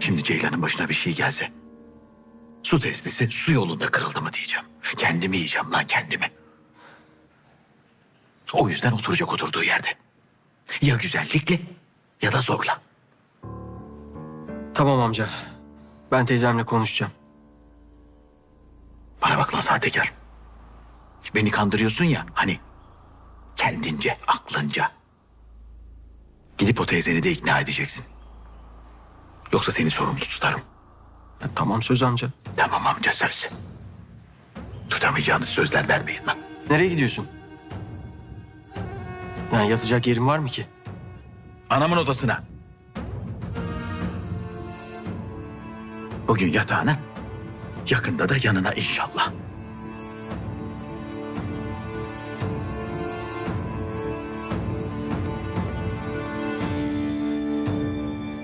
Şimdi Ceylan'ın başına bir şey gelse. Su testisi su yolunda kırıldı mı diyeceğim. Kendimi yiyeceğim lan kendimi. O yüzden oturacak oturduğu yerde. Ya güzellikle ya da zorla. Tamam amca. Ben teyzemle konuşacağım. Bana bak lan sahtekar. Beni kandırıyorsun ya hani. Kendince, aklınca. Gidip o teyzeni de ikna edeceksin. Yoksa seni sorumlu tutarım. Tamam söz amca. Tamam amca söz. Tutamayacağınız sözler vermeyin lan. Nereye gidiyorsun? Yani yatacak yerin var mı ki? Anamın odasına. Bugün yatağına, yakında da yanına inşallah.